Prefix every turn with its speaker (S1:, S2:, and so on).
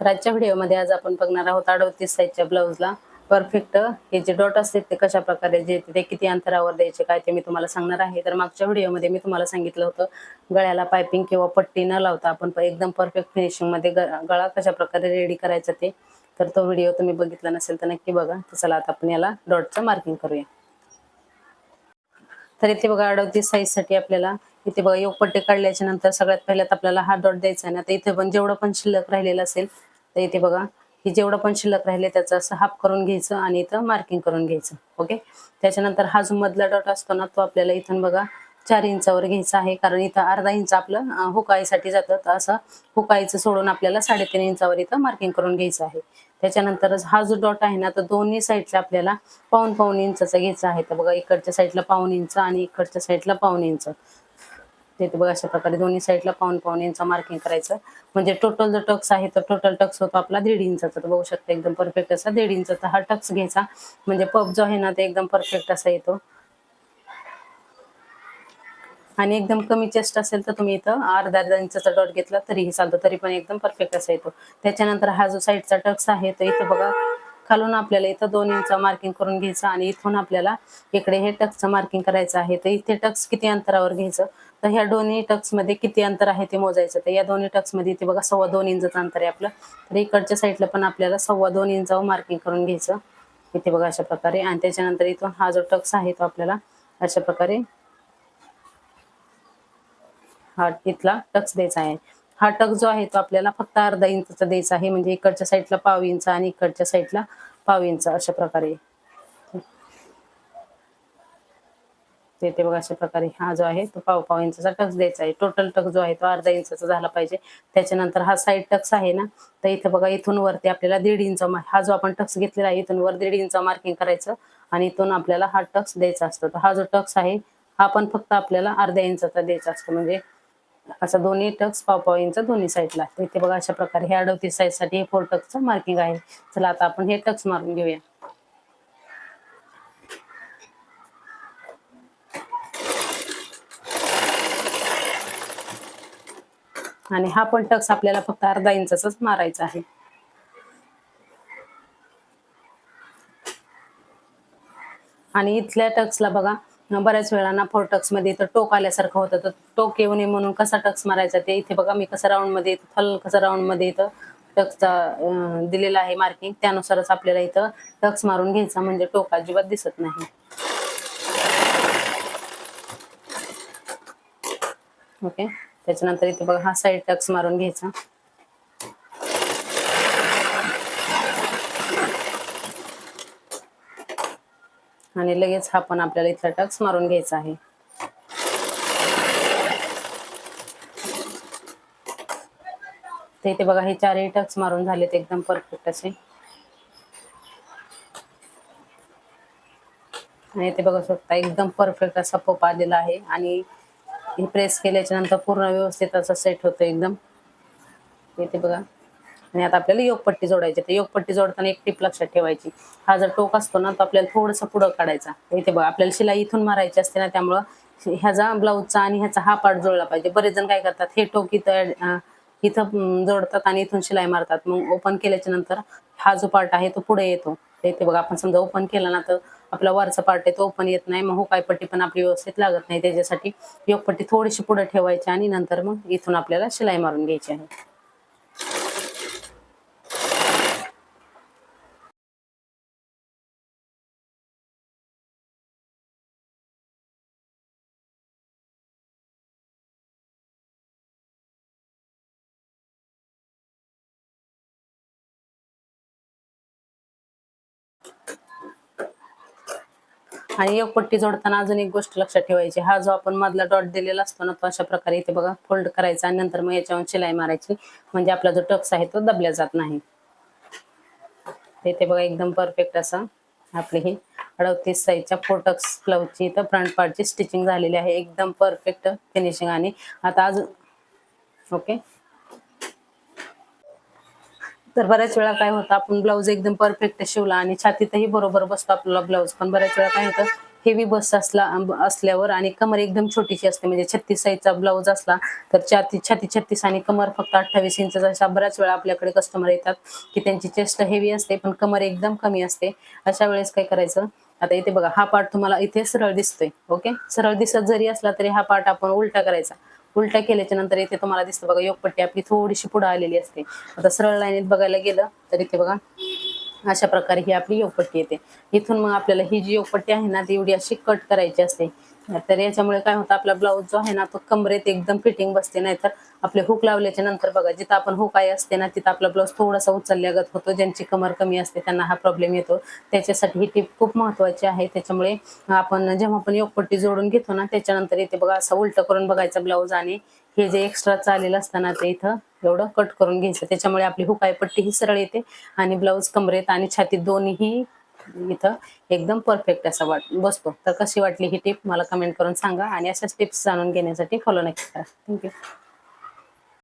S1: तर आजच्या व्हिडिओमध्ये आज आपण बघणार आहोत अडवतीस साईजच्या ब्लाऊजला परफेक्ट हे जे डॉट असते ते कशा प्रकारे जे ते किती अंतरावर द्यायचे काय ते मी तुम्हाला सांगणार आहे. तर मागच्या व्हिडिओमध्ये मी तुम्हाला सांगितलं होतं गळ्याला पायपिंग किंवा पट्टी न लावता आपण एकदम परफेक्ट फिनिशिंगमध्ये ग गळा कशा प्रकारे रेडी करायचा ते तर तो व्हिडिओ तुम्ही बघितला नसेल तर नक्की बघा. तर चला आता आपण याला डॉटचं मार्किंग करूया. तर इथे बघा अडतीस साईजसाठी आपल्याला इथे बघा योग पट्टी काढल्याच्या नंतर सगळ्यात पहिल्यात आपल्याला हा डॉट द्यायचा आहे. ना तर इथे पण जेवढं पण शिल्लक राहिलेलं असेल तर इथे बघा ही जेवढं पण शिल्लक राहिले त्याचं असं हाफ करून घ्यायचं आणि इथं मार्किंग करून घ्यायचं. ओके त्याच्यानंतर हा जो मधला डॉट असतो ना तो आपल्याला इथून बघा चार इंचावर घ्यायचा आहे कारण इथं अर्धा इंच आपलं हुकाईसाठी जातं. तर असं हुकाईचं सोडून आपल्याला साडेतीन इंचावर इथं मार्किंग करून घ्यायचं आहे. त्याच्यानंतर हा जो डॉट आहे ना तर दोन्ही साईडला आपल्याला पाऊन पाऊन इंचाचा घ्यायचा आहे. तर बघा इकडच्या साईडला पाऊन इंच आणि इकडच्या साईडला पाऊन इंच. तिथे बघा अशा प्रकारे दोन्ही साईडला पाऊन पाऊन इंच मार्किंग करायचं. म्हणजे टोटल जो टक्स आहे तर टोटल टक्स होतो आपला दीड इंचाचा. तर बघू शकता एकदम परफेक्ट असा दीड इंचाचा हा टक्स घ्यायचा. म्हणजे पप जो आहे ना ते एकदम परफेक्ट असा येतो. आणि एकदम कमी चेस्ट असेल तर तुम्ही इथं अर्धा अर्धा इंचा डॉट घेतला तरीही चालतो तरी पण एकदम परफेक्ट असा येतो. त्याच्यानंतर हा जो साईडचा टक्स आहे तर इथं बघा खालून आपल्याला इथं दोन इंच मार्किंग करून घ्यायचं आणि इथून आपल्याला इकडे हे टक्सचं मार्किंग करायचं आहे. तर इथे टक्स किती अंतरावर घ्यायचं? तर ह्या दोन्ही टक्समध्ये किती अंतर आहे ते मोजायचं. तर या दोन्ही टक्समध्ये इथे बघा सव्वा दोन इंचचं अंतर आहे आपलं. तर इकडच्या साईडला पण आपल्याला सव्वा दोन इंचावर मार्किंग करून घ्यायचं. इथे बघा अशा प्रकारे. आणि त्याच्यानंतर इथून हा जो टक्स आहे तो आपल्याला अशा प्रकारे हा इथला टक्स द्यायचा आहे. हा टक जो आहे तो आपल्याला फक्त अर्धा इंचचा द्यायचा आहे. म्हणजे इकडच्या साईडला पाव इंच आणि इकडच्या साईडला पाव इंच अशा प्रकारे. ते ते बघा अशा प्रकारे हा जो आहे तो पाव पाव इंचा टक्स द्यायचा आहे. टोटल टक जो आहे तो अर्धा इंचाचा झाला पाहिजे. त्याच्यानंतर हा साईड टक्स आहे ना तर इथं बघा इथून वरती आपल्याला दीड इंच हा जो आपण टक्स घेतलेला आहे इथून वर दीड इंच मार्किंग करायचं आणि इथून आपल्याला हा टक्स द्यायचा असतो. तर हा जो टक्स आहे हा पण फक्त आपल्याला अर्ध्या इंचाचा द्यायचा असतो. म्हणजे असा दोन्ही टक्स पावपावींचा दोन्ही साईडला. इथे बघा अशा प्रकारे हे अडतीस साईजसाठी हे फोर टक्सचं मार्किंग आहे. चला आता आपण हे टक्स मारून घेऊया. आणि हा पण टक्स आपल्याला फक्त अर्धा इंचाचाच मारायचा आहे. आणि इथल्या टक्सला बघा बऱ्याच वेळांना फोर टक्समध्ये इथं टोक आल्यासारखं होतं. तर टोक येऊ नये म्हणून कसा टक्स मारायचा ते इथे बघा मी कसा राऊंडमध्ये इथं फल कसा राऊंडमध्ये इथं टक्सचा दिलेला आहे मार्किंग त्यानुसारच आपल्याला इथं टक्स मारून घ्यायचा म्हणजे टोक अजिबात दिसत नाही. ओके त्याच्यानंतर इथे बघा हा साईड टक्स मारून घ्यायचा. आणि लगेच हा पण आपल्याला इथला टक्स मारून घ्यायचा आहे. ते इथे बघा हे चारही टक्स मारून झालेत एकदम परफेक्ट असे. आणि इथे बघू शकता एकदम परफेक्ट असा पप आलेला आहे. आणि प्रेस केल्याच्यानंतर पूर्ण व्यवस्थित असा सेट होतो एकदम. इथे बघा. आणि आता आपल्याला योगपट्टी जोडायची तर योगपट्टी जोडताना एक टीप लक्षात ठेवायची. हा जर टोक असतो ना तर आपल्याला थोडंसं पुढं काढायचा इथे बघ आपल्याला शिलाई इथून मारायची असते ना त्यामुळं ह्याचा ब्लाऊजचा आणि ह्याचा हा पार्ट जोडला पाहिजे. बरेच जण काय करतात हे टोक इथं इथं जोडतात आणि इथून शिलाई मारतात. मग ओपन केल्याच्यानंतर हा जो पार्ट आहे तो पुढे येतो. इथे बघा आपण समजा ओपन केला ना तर आपला वरचा पार्ट आहे तो ओपन येत नाही. मग हुकाय पट्टी पण आपली व्यवस्थित लागत नाही. त्याच्यासाठी योगपट्टी थोडीशी पुढे ठेवायची आणि नंतर मग इथून आपल्याला शिलाई मारून घ्यायची आहे. आणि एक पट्टी जोडताना अजून एक गोष्ट लक्षात ठेवायची. हा जो आपण मधला डॉट दिलेला असतो ना तो अशा प्रकारे इथे बघा फोल्ड करायचा आणि नंतर मग याच्यावर शिलाई मारायची. म्हणजे आपला जो टक्स आहे तो दबल्या जात नाही. इथे बघा एकदम परफेक्ट असा आपली ही अडतीस साईजच्या फोर टक्स ब्लाऊजची इथं फ्रंट पार्टची स्टिचिंग झालेली आहे. एकदम परफेक्ट फिनिशिंग आणि आता अजून ओके. तर बऱ्याच वेळा काय होतं आपण ब्लाऊज एकदम परफेक्ट शिवला आणि छातीतही बरोबर बसतो आपल्याला ब्लाऊज पण बऱ्याच वेळा काय होतं हेवी बस असला असल्यावर आणि कमर एकदम छोटीशी असते म्हणजे छत्तीस साईजचा ब्लाऊज असला तर छाती छाती छत्तीस आणि कमर फक्त अठ्ठावीस इंचचा अशा बऱ्याच वेळा आपल्याकडे कस्टमर येतात की त्यांची चेस्ट हेवी असते पण कमर एकदम कमी असते. अशा वेळेस काय करायचं आता इथे बघा हा पार्ट तुम्हाला इथे सरळ दिसतोय ओके सरळ दिसत जरी असला तरी हा पार्ट आपण उलटा करायचा. उलट्या केल्याच्यानंतर इथे तुम्हाला दिसतं बघा योगपट्टी आपली थोडीशी पुढे आलेली असते. आता सरळ लाईनीत बघायला गेलं तर इथे बघा अशा प्रकारे ही आपली योगपट्टी येते. इथून मग आपल्याला ही जी योगपट्टी आहे ना ती एवढी अशी कट करायची असते. तर याच्यामुळे काय होतं आपला ब्लाऊज जो आहे ना तो कमरेत एकदम फिटिंग बसते. नाहीतर आपले हुक लावल्याच्या नंतर बघा जिथं आपण हुक आहे असते ना तिथं आपला ब्लाऊज थोडासा उचलल्यागत होतो. ज्यांची कमर कमी असते त्यांना हा प्रॉब्लेम येतो. त्याच्यासाठी ही टीप खूप महत्वाची आहे. त्याच्यामुळे आपण जेव्हा आपण योगपट्टी जोडून घेतो ना त्याच्यानंतर इथे बघा असं उलट करून बघायचं ब्लाऊज आणि हे जे एक्स्ट्रा चालेल असताना ते इथं एवढं कट करून घ्यायचं. त्याच्यामुळे आपली हुकाय पट्टी ही सरळ येते आणि ब्लाऊज कमरेत आणि छातीत दोन्ही इथं एकदम परफेक्ट असा वाट बसतो. तर कशी वाटली ही टिप मला कमेंट करून सांगा आणि अशाच टिप्स जाणून घेण्यासाठी फॉलो नक्की करा. थँक्यू